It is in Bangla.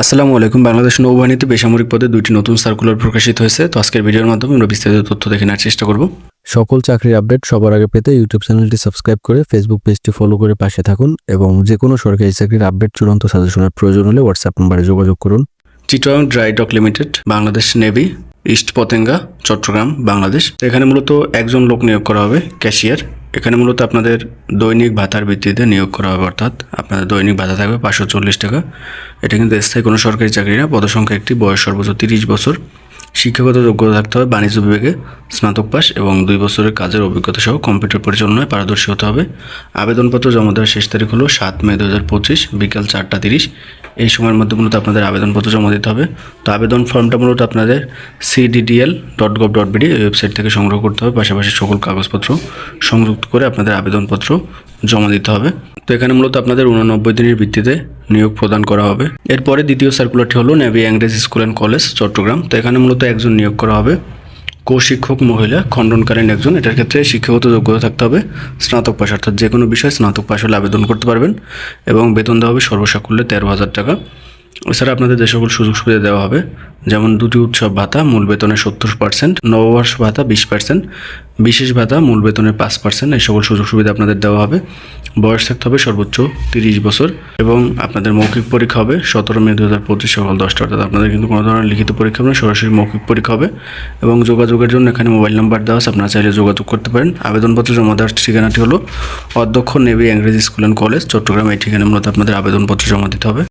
আসসালামু আলাইকুম। বাংলাদেশ নৌবাহিনীতে বেসামরিক পদে দুইটি নতুন সার্কুলার প্রকাশিত হয়েছে। তো আজকের ভিডিওর মাধ্যমে আমরা বিস্তারিত তথ্য দেখে নেওয়ার চেষ্টা করব। সকল চাকরির আপডেট সবার আগে পেতে ইউটিউব চ্যানেলটি সাবস্ক্রাইব করে ফেসবুক পেজটি ফলো করে পাশে থাকুন এবং যে কোনো সরকারি চাকরির আপডেট চূড়ান্ত সাজেশনের প্রয়োজন হলে হোয়াটসঅ্যাপ নম্বরে যোগাযোগ করুন। চিটং dry dock limited Bangladesh navy east Patenga Chattogram Bangladesh এখানে মূলত একজন লোক নিয়োগ করা হবে ক্যাশিয়ার এখানে মূলত আপনাদের দৈনিক ভাতার ভিত্তিতে নিয়োগ করা হবে, অর্থাৎ আপনাদের দৈনিক ভাতা থাকবে পাঁচশো চল্লিশ টাকা। এটা কিন্তু স্থায়ী কোনো সরকারি চাকরি না, পদসংখ্যা একটি, বয়স সর্বোচ্চ তিরিশ বছর। শিক্ষাগত যোগ্যতা থাকতে হবে, বাণিজ্য বিভাগে স্নাতক পাস এবং দুই বছরের কাজের অভিজ্ঞতা সহ কম্পিউটার পরিচালনায় পারদর্শী হতে হবে। আবেদনপত্র জমা দেওয়ার শেষ তারিখ হলো সাত মে দু হাজার পঁচিশ, বিকাল চারটা তিরিশ। এই সময়ের মধ্যে মূলত আপনাদের আবেদনপত্র জমা দিতে হবে। তো আবেদন ফর্মটা মূলত আপনাদের CDDL dot gov dot BD website থেকে সংগ্রহ করতে হবে। পাশাপাশি সকল কাগজপত্র সংযুক্ত করে আপনাদের আবেদনপত্র জমা দিতে হবে। তো এখানে মূলত আপনাদের উননব্বই দিনের ভিত্তিতে নিয়োগ প্রদান করা হবে। এরপরে দ্বিতীয় সার্কুলারটি হলো নেভি ইংরেজ স্কুল অ্যান্ড কলেজ চট্টগ্রাম। তো এখানে মূলত একজন নিয়োগ করা হবে। কো-শিক্ষক মহিলা, খণ্ডনকালীন একজন। এটার ক্ষেত্রে শিক্ষাগত যোগ্যতা থাকতে হবে। স্নাতক পাশ, অর্থাৎ যে কোনো বিষয়ে স্নাতক পাশ হলে আবেদন করতে পারবেন এবং বেতন দেওয়া হবে সর্বসাকুল্যে তেরো হাজার টাকা। এছাড়া আপনাদের যে সকল সুযোগ সুবিধা দেওয়া হবে, যেমন দুটি উৎসব ভাতা, মূল বেতনের সত্তর পার্সেন্ট নববর্ষ ভাতা বিশ পার্সেন্ট বিশেষ ভাতা, মূল বেতনের পাঁচ পার্সেন্ট এই সকল সুযোগ সুবিধা আপনাদের দেওয়া হবে। বয়স থাকতে হবে সর্বোচ্চ তিরিশ বছর এবং আপনাদের মৌখিক পরীক্ষা হবে সতেরো মে দু হাজার পঁচিশ সকাল দশটা, অর্থাৎ আপনাদের কিন্তু কোনো ধরনের লিখিত পরীক্ষা হবে সরাসরি মৌখিক পরীক্ষা হবে এবং যোগাযোগের জন্য এখানে মোবাইল নাম্বার দেওয়া আছে, আপনারা চাইলে যোগাযোগ করতে পারেন। আবেদনপত্র জমা দেওয়ার ঠিকানাটি হলো অধ্যক্ষ নেভি ইংরেজি স্কুল অ্যান্ড কলেজ, চট্টগ্রাম, এই ঠিকানা মূলত আপনাদের আবেদনপত্র জমা দিতে হবে।